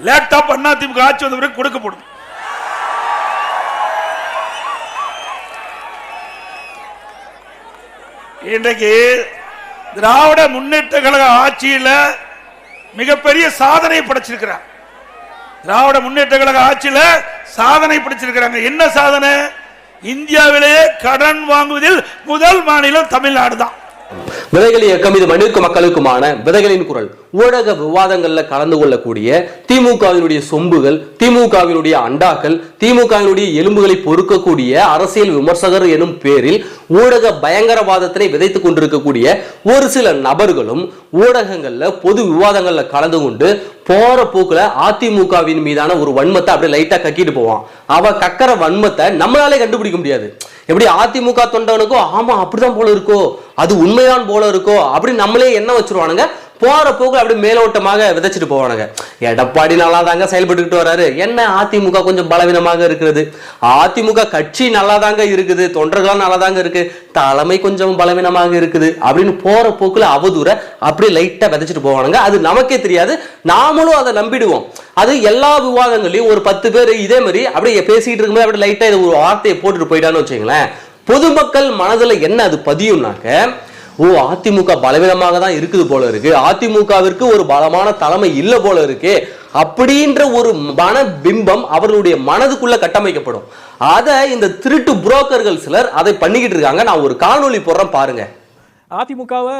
Laptop Anna DMK ஆட்சி வந்த பிறகு கொடுக்கப்படும் இன்றைக்கு திராவிட முன்னேற்ற கழக ஆட்சியில மிகப்பெரிய சாதனை படைச்சிருக்கிறார். திராவிட முன்னேற்ற கழக ஆட்சியில சாதனை படைச்சிருக்கிறாங்க. என்ன சாதனை? இந்தியாவிலேயே கடன் வாங்குவதில் முதல் மாநிலம் தமிழ்நாடு தான். விதைகள் இயக்கம் இது மண்ணிற்கு மக்களுக்குமான விதைகளின் குரல். ஊடக விவாதங்கள்ல கலந்து கொள்ளக்கூடிய திமுகவினுடைய சொம்புகள் திமுகவினுடைய அண்டாக்கள் திமுகவினுடைய எலும்புகளை பொறுக்கக்கூடிய அரசியல் விமர்சகர் எனும் பேரில் ஊடக பயங்கரவாதத்தினை விதைத்துக் கொண்டிருக்கக்கூடிய ஒரு சில நபர்களும் ஊடகங்கள்ல பொது விவாதங்கள்ல கலந்து கொண்டு போற போக்குல அதிமுகவின் மீதான ஒரு வன்மத்தை அப்படியே லைட்டா கக்கிட்டு போவான். அவ கக்கிற வன்மத்தை நம்மளாலே கண்டுபிடிக்க முடியாது. எப்படி அதிமுக தொண்டவனுக்கோ ஆமா அப்படிதான் போல இருக்கோ அது உண்மைதான் போல இருக்கோ அப்படி நம்மளே என்ன வச்சிருவானுங்க. போற போக்கு அப்படி மேலோட்டமாக விதைச்சிட்டு போவானுங்க. எடப்பாடி நல்லா தாங்க செயல்பட்டுக்கிட்டு வராரு. என்ன அதிமுக கொஞ்சம் பலவீனமாக இருக்கிறது? அதிமுக கட்சி நல்லா தாங்க இருக்குது. தொண்டர்களாம் நல்லா தாங்க இருக்கு. தலைமை கொஞ்சம் பலவீனமாக இருக்குது. அப்படின்னு போற போக்குல அவதூற அப்படி லைட்டா விதைச்சிட்டு போவானுங்க. அது நமக்கே தெரியாது. நாமளும் அதை நம்பிடுவோம். அது எல்லா விவாதங்களையும் ஒரு பத்து பேர் இதே மாதிரி அப்படியே பேசிட்டு இருக்கும்போது அப்படியே லைட்டா இது ஒரு வார்த்தையை போட்டுட்டு போயிட்டான்னு வச்சுங்களேன் பொதுமக்கள் மனதில் என்ன அது பதியும்னாக்க ஓ அதிமுக பலவீனமாக தான் இருக்குது போல இருக்கு. அதிமுகவிற்கு ஒரு பலமான தலைமை இல்ல போல இருக்கு. அப்படின்ற ஒரு மன பிம்பம் அவர்களுடைய மனதுக்குள்ள கட்டமைக்கப்படும். அதை இந்த திருட்டு புரோக்கர்கள் சிலர் அதை பண்ணிக்கிட்டு இருக்காங்க. நான் ஒரு காணொளி போடுறேன் பாருங்க. அதிமுகவை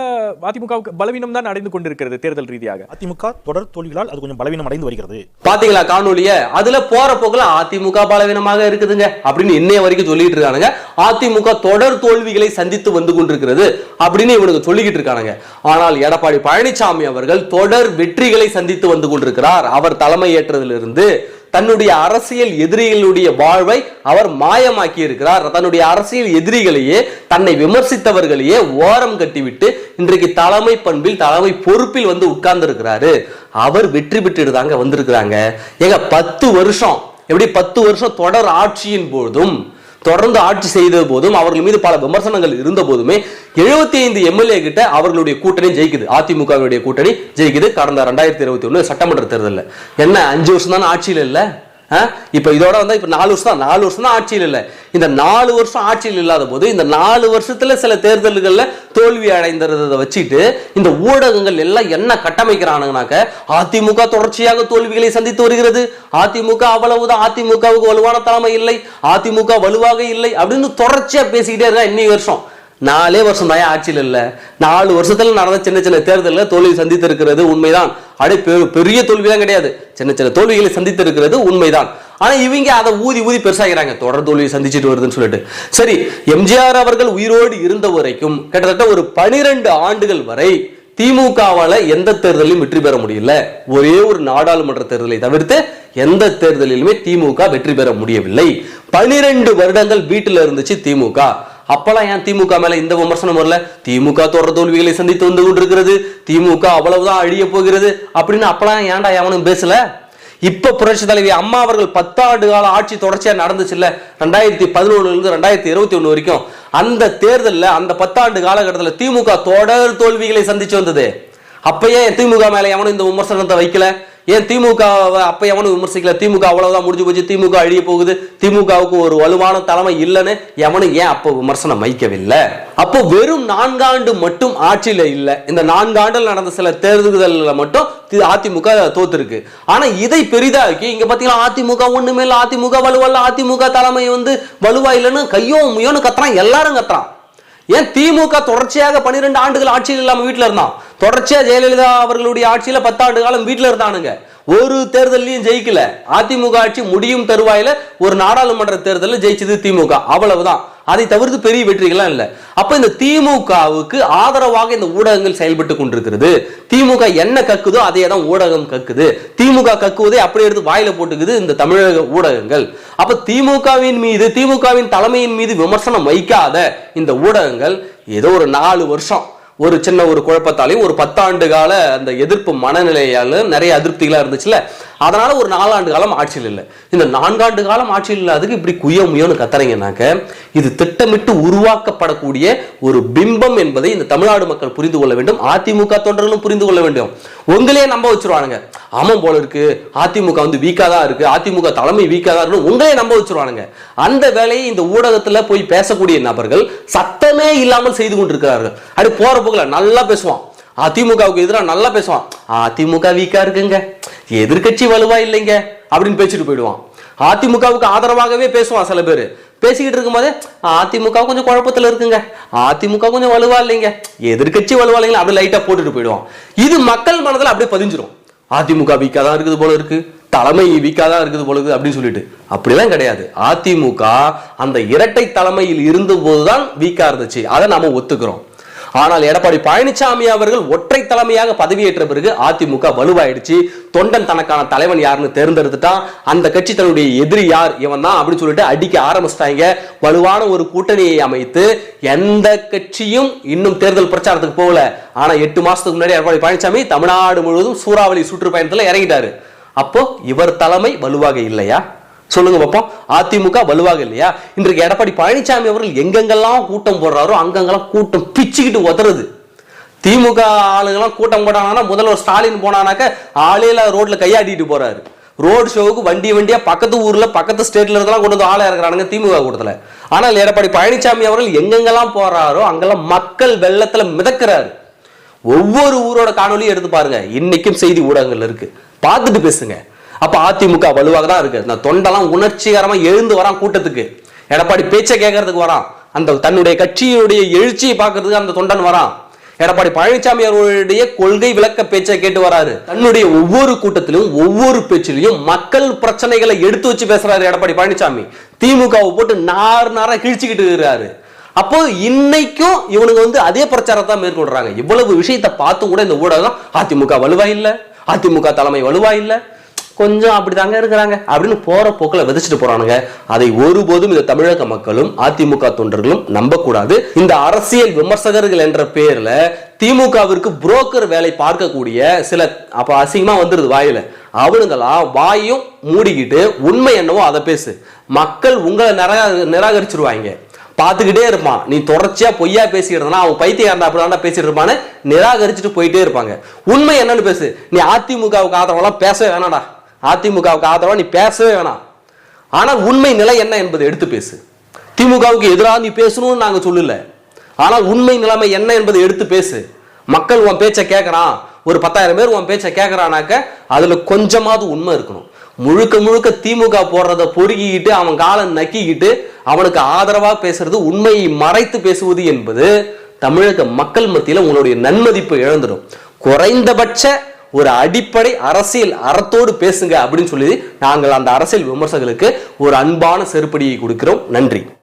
அதிமுகவுக்கு பலவீனம் தான் அடைந்து கொண்டிருக்கிறது தேர்தல் ரீதியாக. அதிமுக தொடர் தோல்விகளால் அது கொஞ்சம் பலவீனம் அடைந்து வருகிறது. பாத்தீங்களா காணொலிய அதுல போற போக்குல அதிமுக பலவீனமாக இருக்குதுங்க அப்படின்னு இன்னைய வரைக்கும் சொல்லிட்டு இருக்கானுங்க. அதிமுக தொடர் தோல்விகளை சந்தித்து வந்து கொண்டிருக்கிறது அப்படின்னு இவனுக்கு சொல்லிக்கிட்டு இருக்கானுங்க. ஆனால் எடப்பாடி பழனிசாமி அவர்கள் தொடர் வெற்றிகளை சந்தித்து வந்து கொண்டிருக்கிறார். அவர் தலைமை ஏற்றதிலிருந்து தன்னுடைய அரசியல் எதிரிகளுடைய வாழ்வை அவர் மாயமாக்கி இருக்கிறார் தன்னுடைய அரசியல் எதிரிகளையே தன்னை விமர்சித்தவர்களையே ஓரம் கட்டிவிட்டு இன்றைக்கு தலைமை பண்பில் தலைமை பொறுப்பில் வந்து உட்கார்ந்து இருக்கிறாரு அவர் வெற்றி பெற்றுட்டு தாங்க வந்திருக்கிறாங்க. ஏங்க பத்து வருஷம் எப்படி பத்து வருஷம் தொடர் ஆட்சியின் போதும் தொடர்ந்து ஆட்சி செய்த போதும் அவர்கள் மீது பல விமர்சனங்கள் இருந்த போதுமே எழுபத்தி ஐந்து எம்எல்ஏ கிட்ட அவர்களுடைய கூட்டணி ஜெயிக்குது. அதிமுகவுடைய கூட்டணி ஜெயிக்குது. கடந்த ரெண்டாயிரத்தி இருபத்தி ஒன்று சட்டமன்ற தேர்தலில். என்ன அஞ்சு வருஷம் தானே ஆட்சியில் இல்லை? இப்போ இதோட வந்து இப்போ நாலு வருஷம் தான். நாலு வருஷம் தான் ஆட்சியில் இல்லை. இந்த நாலு வருஷம் ஆட்சியில் இல்லாத போது இந்த நாலு வருஷத்துல சில தேர்தல்களில் தோல்வி அடைந்ததை வச்சுட்டு இந்த ஊடகங்கள் எல்லாம் என்ன கட்டமைக்கிறானுங்கனாக்க அதிமுக தொடர்ச்சியாக தோல்விகளை சந்தித்து வருகிறது. அதிமுக அவ்வளவுதான். அதிமுகவுக்கு வலுவான தலைமை இல்லை. அதிமுக வலுவாக இல்லை அப்படின்னு தொடர்ச்சியாக பேசிக்கிட்டே இருக்கா இன்னி வருஷம். நாலே வருஷம் தான் ஆட்சியில் இல்ல. நாலு வருஷத்துல நடந்த சின்ன சின்ன தேர்தலில் தோல்வி சந்தித்து இருக்கிறது உண்மைதான். அடே பெரு- பெரிய தோல்விலாம் கிடையாது. சின்ன சின்ன தோல்விகளை சந்தித்து இருக்கிறது உண்மைதான். ஆனால் இவங்க அதை ஊதி ஊதி பெருசாகிறாங்க. தொடர் தோல்வியை சந்திச்சுட்டு வருதுன்னு சொல்லிட்டு. சரி எம்ஜிஆர் அவர்கள் உயிரோடு இருந்த வரைக்கும் கிட்டத்தட்ட ஒரு பனிரெண்டு ஆண்டுகள் வரை திமுகவால எந்த தேர்தலையும் வெற்றி பெற முடியல. ஒரே ஒரு நாடாளுமன்ற தேர்தலை தவிர்த்து எந்த தேர்தலிலுமே திமுக வெற்றி பெற முடியவில்லை. பனிரெண்டு வருடங்கள் வீட்டில் இருந்துச்சு திமுக. அப்பெல்லாம் ஏன் திமுக மேல இந்த விமர்சனம் வரல? திமுக தொடர் தோல்விகளை சந்தித்து வந்து கொண்டிருக்கிறது. திமுக அவ்வளவுதான் அழிய போகிறது. அப்படின்னு அப்பெல்லாம் ஏன்டா எவனும் பேசல? இப்ப புரட்சி தலைவி அம்மா அவர்கள் பத்தாண்டு கால ஆட்சி தொடர்ச்சியா நடந்துச்சுல்ல? ரெண்டாயிரத்தி பதினொன்னுல இருந்து ரெண்டாயிரத்தி இருபத்தி ஒண்ணு வரைக்கும். அந்த தேர்தல்ல அந்த பத்தாண்டு காலகட்டத்தில் திமுக தொடர் தோல்விகளை சந்திச்சு வந்தது. அப்பயே திமுக மேல எவனும் இந்த விமர்சனத்தை வைக்கல? ஏன் திமுக அப்ப எவனும் விமர்சிக்கல? திமுக அவ்வளவுதான் முடிஞ்சு போச்சு. திமுக அழிய போகுது. திமுகவுக்கு ஒரு வலுவான தலைமை இல்லைன்னு எவனும் ஏன் அப்போ விமர்சனம் வைக்கவில்லை? அப்போ வெறும் நான்காண்டு மட்டும் ஆட்சியில இல்ல. இந்த நான்காண்டில் நடந்த சில தேர்தல்களில் மட்டும் அதிமுக தோத்துருக்கு. ஆனா இதை பெரிதாக்கி இங்க பாத்தீங்கன்னா அதிமுக ஒண்ணுமே இல்ல. அதிமுக வலுவல்ல அதிமுக தலைமை வந்து வலுவா இல்லைன்னு கையோ முயோன்னு கத்துறான் எல்லாரும் கத்துறான். ஏன் திமுக தொடர்ச்சியாக பன்னிரெண்டு ஆண்டுகள் ஆட்சியில் இல்லாம வீட்டுல இருந்தான்? தொடர்ச்சியா ஜெயலலிதா அவர்களுடைய ஆட்சியில பத்தாண்டு காலம் வீட்டுல இருந்தானுங்க. ஒரு தேர்தலையும் ஜெயிக்கல. அதிமுக ஆட்சி முடியும் தருவாயில ஒரு நாடாளுமன்ற தேர்தலில் ஜெயிச்சது திமுக. அவ்வளவுதான். அதை தவிர்த்து பெரிய வெற்றிகள்லாம் இல்லை. அப்ப இந்த திமுகவுக்கு ஆதரவாக இந்த ஊடகங்கள் செயல்பட்டு கொண்டிருக்கிறது. திமுக என்ன கக்குதோ அதே தான் ஊடகம் கக்குது. திமுக கக்குவதை அப்படியே எடுத்து வாயில போட்டுக்குது இந்த தமிழக ஊடகங்கள். அப்ப திமுகவின் மீது திமுகவின் தலைமையின் மீது விமர்சனம் வைக்காத இந்த ஊடகங்கள் ஏதோ ஒரு நாலு வருஷம் ஒரு சின்ன ஒரு குழப்பத்தாலையும் ஒரு பத்தாண்டு கால அந்த எதிர்ப்பு மனநிலையாலும் நிறைய அதிருப்திகளாக இருந்துச்சுல அதனால ஒரு நாலாண்டு காலம் ஆட்சியில் இல்லை. இந்த நான்காண்டு காலம் ஆட்சியில் இல்லாததுக்கு இப்படி குய முயன்னு கத்துறீங்கனாக்க இது திட்டமிட்டு உருவாக்கப்படக்கூடிய ஒரு பிம்பம் என்பதை இந்த தமிழ்நாடு மக்கள் புரிந்து கொள்ள வேண்டும். அதிமுக தொண்டர்களும் புரிந்து கொள்ள வேண்டும். உங்களையே நம்ப வச்சிருவானுங்க. ஆமாம் போல இருக்கு. அதிமுக வந்து வீக்கா தான் இருக்கு. அதிமுக தலைமை வீக்கா தான் இருக்கு உங்களையே நம்ப வச்சிருவானுங்க. அந்த வேலையை இந்த ஊடகத்தில் போய் பேசக்கூடிய நபர்கள் சத்தமே இல்லாமல் செய்து கொண்டிருக்கிறார்கள். அப்படி போற போக்கில் நல்லா பேசுவான். அதிமுகவுக்கு எதிராக நல்லா பேசுவான். அதிமுக வீக்கா இருக்குங்க. எதிர்க்கட்சி வலுவா இல்லைங்க. அப்படின்னு பேசிட்டு போயிடுவான். அதிமுகவுக்கு ஆதரவாகவே பேசுவான் சில பேர். பேசிக்கிட்டு இருக்கும்போதே அதிமுக கொஞ்சம் குழப்பத்தில் இருக்குங்க. அதிமுக கொஞ்சம் வலுவா இல்லைங்க. எதிர்க்கட்சி வலுவா இல்லைங்க அப்படி லைட்டா போட்டுட்டு போயிடுவான். இது மக்கள் மனதில் அப்படியே பதிஞ்சிரும். அதிமுக வீக்கா தான் இருக்குது போல இருக்கு. தலைமை வீக்காக தான் இருக்குது பொழுது அப்படின்னு சொல்லிட்டு. அப்படிலாம் கிடையாது. அதிமுக அந்த இரட்டை தலைமையில் இருந்த போதுதான் வீக்காக இருந்துச்சு. அதை நாம ஒத்துக்கிறோம். ஆனால் எடப்பாடி பழனிசாமி அவர்கள் ஒற்றை தலைமையாக பதவியேற்ற பிறகு அதிமுக வலுவாயிடுச்சு. தொண்டன் தனக்கான தலைவன் யாருன்னு தேர்ந்தெடுத்துட்டான். அந்த கட்சி தன்னுடைய எதிரி யார்? இவன் தான் அப்படின்னு சொல்லிட்டு அடிக்க ஆரம்பிச்சிட்டாங்க. வலுவான ஒரு கூட்டணியை அமைத்து எந்த கட்சியும் இன்னும் தேர்தல் பிரச்சாரத்துக்கு போகல. ஆனா எட்டு மாசத்துக்கு முன்னாடி எடப்பாடி பழனிசாமி தமிழ்நாடு முழுவதும் சூறாவளி சுற்றுப்பயணத்தில் இறங்கிட்டாரு. அப்போ இவர் தலைமை வலுவாக இல்லையா? சொல்லுங்க பார்ப்போம் அதிமுக வலுவாக இல்லையா? இன்றைக்கு எடப்பாடி பழனிசாமி அவர்கள் எங்கெங்கெல்லாம் கூட்டம் போடுறாரோ அங்கங்கெல்லாம் கூட்டம் பிச்சுக்கிட்டு உதறது. திமுக ஆளுங்கெல்லாம் கூட்டம் போட்டாங்கன்னா முதல்வர் ஸ்டாலின் போனானாக்க ஆளையில ரோட்ல கையாட்டிட்டு போறாரு. ரோடு ஷோவுக்கு வண்டி வண்டியா பக்கத்து ஊர்ல பக்கத்து ஸ்டேட்ல இருந்தெல்லாம் கொண்டு வந்து ஆளா இறக்குறானுங்க திமுக கூட்டத்துல. ஆனால் எடப்பாடி பழனிசாமி அவர்கள் எங்கெங்கெல்லாம் போறாரோ அங்கெல்லாம் மக்கள் வெள்ளத்துல மிதக்கிறாரு. ஒவ்வொரு ஊரோட காணொலியும் எடுத்து பாருங்க. இன்னைக்கும் செய்தி ஊடகங்கள்ல இருக்கு. பார்த்துட்டு பேசுங்க. அப்போ அதிமுக வலுவாக தான் இருக்கு. அந்த தொண்டெல்லாம் உணர்ச்சிகரமாக எழுந்து வரான் கூட்டத்துக்கு. எடப்பாடி பேச்சை கேட்கறதுக்கு வரான். அந்த தன்னுடைய கட்சியுடைய எழுச்சியை பார்க்கறதுக்கு அந்த தொண்டன் வரான். எடப்பாடி பழனிசாமி அவர்களுடைய கொள்கை விளக்க பேச்சை கேட்டு வராரு. தன்னுடைய ஒவ்வொரு கூட்டத்திலும் ஒவ்வொரு பேச்சிலையும் மக்கள் பிரச்சனைகளை எடுத்து வச்சு பேசுறாரு எடப்பாடி பழனிசாமி. திமுகவை போட்டு நார் நாரா கிழிச்சுக்கிட்டு இருக்கிறாரு. அப்போ இன்னைக்கும் இவனுங்க வந்து அதே பிரச்சாரத்தை மேற்கொள்றாங்க. இவ்வளவு விஷயத்தை பார்த்தும் கூட இந்த ஊடகம் அதிமுக வலுவா இல்லை. அதிமுக தலைமை வலுவா இல்லை? கொஞ்சம் அப்படிதாங்க இருக்கிறாங்க. அப்படின்னு போற போக்கில் விதைச்சிட்டு போறானுங்க. அதை ஒருபோதும் இந்த தமிழக மக்களும் அதிமுக தொண்டர்களும் நம்பக்கூடாது. இந்த அரசியல் விமர்சகர்கள் என்ற பேர்ல திமுகவிற்கு புரோக்கர் வேலை பார்க்கக்கூடிய சில அப்ப அசிங்கமா வந்துருது வாயில. அவனுங்களா வாயும் மூடிக்கிட்டு உண்மை என்னவோ அதை பேசு. மக்கள் உங்களை நிராக நிராகரிச்சிருவாங்க. பார்த்துக்கிட்டே இருப்பான். நீ தொடர்ச்சியாக பொய்யா பேசிட்டு இருந்தா அவன் பைத்தியக்காரன் அப்படிதான்டா பேசிட்டு இருப்பான்னு நிராகரிச்சுட்டு போயிட்டே இருப்பாங்க. உண்மை என்னன்னு பேசு. நீ அதிமுகவுக்கு ஆதரவெல்லாம் பேசவே வேணாடா அதிமுகவுக்கு ஆதரவா நீ பேசவே வேணாம். ஆனால் உண்மை நிலை என்ன என்பதை எடுத்து பேசு. திமுகவுக்கு எதிராக நீ பேசணும்னு நாங்கள் சொல்லல. ஆனால் உண்மை நிலைமை என்ன என்பதை எடுத்து பேசு. மக்கள் உன் பேச்சை கேட்கறான் ஒரு பத்தாயிரம் பேர் உன் பேச்சை கேட்குறானாக்க அதில் கொஞ்சமாவது உண்மை இருக்கணும். முழுக்க முழுக்க திமுக போடுறத பொறுக்கிக்கிட்டு அவன் காலை நக்கிக்கிட்டு அவனுக்கு ஆதரவாக பேசுறது உண்மையை மறைத்து பேசுவது என்பது தமிழக மக்கள் மத்தியில் உங்களுடைய நன்மதிப்பு இழந்துடும். குறைந்தபட்ச ஒரு அடிப்படை அரசியல் அறத்தோடு பேசுங்க அப்படின்னு சொல்லி நாங்கள் அந்த அரசியல் விமர்சகர்களுக்கு ஒரு அன்பான செருப்படியை கொடுக்கிறோம். நன்றி.